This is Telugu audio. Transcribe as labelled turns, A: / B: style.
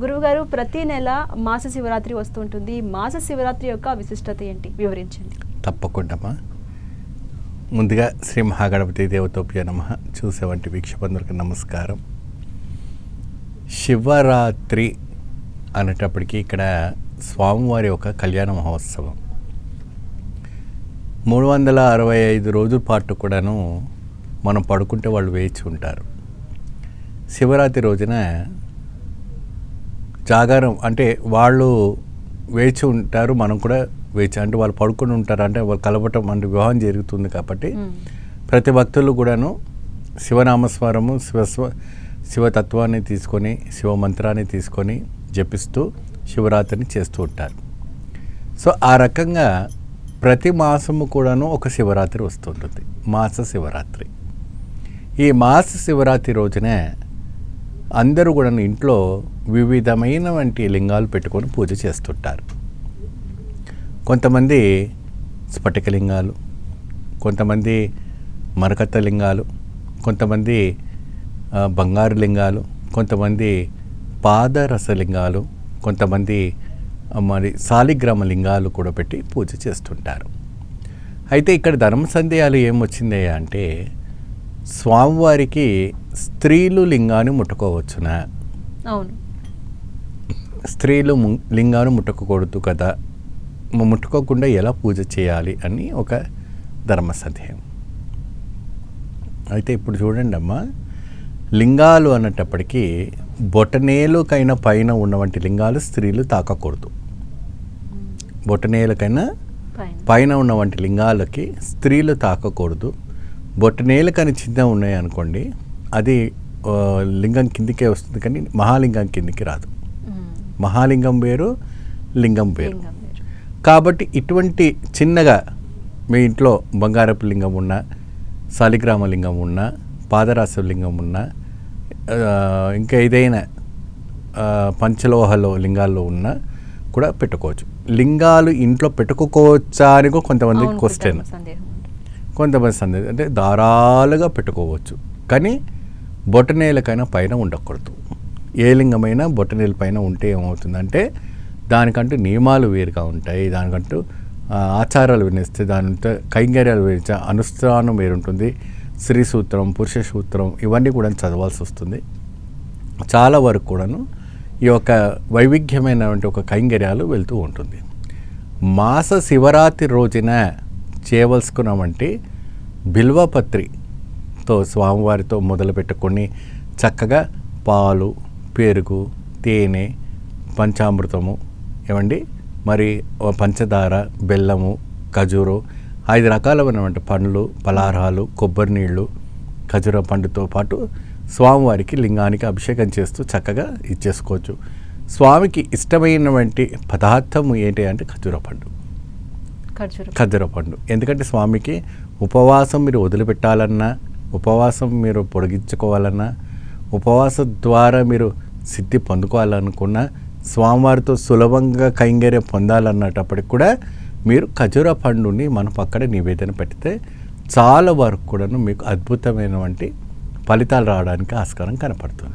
A: గురువుగారు ప్రతి నెల మాస శివరాత్రి వస్తుంటుంది. మాస శివరాత్రి యొక్క విశిష్టత ఏంటి? వివరించండి.
B: తప్పకుండా. ముందుగా శ్రీ మహాగణపతి దేవతోప్య నమ. చూసేవంటి వీక్షబంధులకు నమస్కారం. శివరాత్రి అనేటప్పటికీ ఇక్కడ స్వామివారి యొక్క కళ్యాణ మహోత్సవం. మూడు వందల అరవై ఐదు రోజుల పాటు కూడాను మనం పడుకుంటే వాళ్ళు వేచి ఉంటారు. శివరాత్రి రోజున జాగారం అంటే వాళ్ళు వేచి ఉంటారు మనం కూడా వేచి అంటే వాళ్ళు పడుకొని ఉంటారు అంటే వాళ్ళు కలవటం అంటే వివాహం జరుగుతుంది కాబట్టి. ప్రతి భక్తులు కూడాను శివనామస్వరము శివస్వ శివతత్వాన్ని తీసుకొని శివ మంత్రాన్ని తీసుకొని జపిస్తూ శివరాత్రిని చేస్తూ ఉంటారు సో ఆ రకంగా ప్రతి మాసము కూడాను ఒక శివరాత్రి వస్తుంటుంది మాస శివరాత్రి ఈ మాస శివరాత్రి రోజునే అందరూ కూడా ఇంట్లో వివిధమైన వంటి లింగాలు పెట్టుకొని పూజ చేస్తుంటారు. కొంతమంది స్ఫటిక లింగాలు కొంతమంది మరకత్త లింగాలు కొంతమంది బంగారు లింగాలు కొంతమంది పాదరస లింగాలు కొంతమంది మరి సాలిగ్రామ లింగాలు కూడా పెట్టి పూజ చేస్తుంటారు. అయితే ఇక్కడ ధర్మ సందేహాలు ఏమొచ్చింది అంటే స్వామివారికి స్త్రీలు లింగాన్ని ముట్టుకోవచ్చునా.
A: అవును.
B: స్త్రీలు ము- లింగాన్ని ముట్టుకోకూడదు కదా. ముట్టుకోకుండా ఎలా పూజ చేయాలి అని ఒక ధర్మ సందేహం అయితే ఇప్పుడు చూడండి అమ్మా. లింగాలు అన్నటప్పటికీ బొటనేలుకైనా పైన ఉన్నవంటి లింగాలు స్త్రీలు తాకకూడదు. బొటనేలుకైనా
A: పైన.
B: పైన ఉన్న వంటి లింగాలకి స్త్రీలు తాకకూడదు. బొట్టనేలు కానీ చిన్న ఉన్నాయి అనుకోండి అది లింగం కిందికే వస్తుంది కానీ మహాలింగం కిందికి రాదు. మహాలింగం వేరు లింగం వేరు. కాబట్టి ఇటువంటి చిన్నగా మీ ఇంట్లో బంగారపు లింగం ఉన్న శాలిగ్రామ లింగం ఉన్న పాదరాస లింగం ఉన్న ఇంకా ఏదైనా పంచలోహలో లింగాల్లో ఉన్న కూడా పెట్టుకోవచ్చు లింగాలు ఇంట్లో పెట్టుకోవచ్చా అని కూడా కొంతమంది క్వశ్చన్. కొంతమంది సందేహం అంటే ధారాళంగా పెట్టుకోవచ్చు కానీ బొటనేలకైనా పైన ఉండకూడదు. ఏ లింగమైనా బొటనేల పైన ఉంటే ఏమవుతుందంటే దానికంటూ నియమాలు వేరుగా ఉంటాయి. దానికంటూ ఆచారాలు వినిస్తే దానితో కైంకర్యాలు వేరే అనుష్ఠానం వేరుంటుంది. స్త్రీ సూత్రం పురుష సూత్రం ఇవన్నీ కూడా చదవాల్సి వస్తుంది. చాలా వరకు కూడాను ఈ యొక్క వైవిధ్యమైనటువంటి ఒక కైంకర్యాలు వెళ్తూ ఉంటుంది. మాస శివరాత్రి రోజున చేయవలసుకున్నామంటే బిల్వపత్రితో స్వామివారితో మొదలు పెట్టుకొని చక్కగా పాలు పెరుగు తేనె పంచామృతము ఏమండి? మరి పంచదార బెల్లము ఖజూరు ఐదు రకాలైనటువంటి పండ్లు పలారాలు కొబ్బరి నీళ్ళు ఖజూర పండుతో పాటు స్వామివారికి లింగానికి అభిషేకం చేస్తూ చక్కగా ఇచ్చేసుకోవచ్చు. స్వామికి ఇష్టమైనటువంటి పదార్థము ఏంటి అంటే ఖజూర పండు. ఖర్జూర పండు. ఎందుకంటే స్వామికి ఉపవాసం మీరు వదిలిపెట్టాలన్నా ఉపవాసం మీరు పొడిగించుకోవాలన్నా ఉపవాసం ద్వారా మీరు సిద్ధి పొందుకోవాలనుకున్నా స్వామివారితో సులభంగా కైంగర్యం పొందాలన్నటప్పటికి కూడా మీరు ఖజూర పండుని మన పక్కన నివేదన పెడితే చాలా వరకు కూడాను మీకు అద్భుతమైనటువంటి ఫలితాలు రావడానికి ఆస్కారం కనపడుతుంది.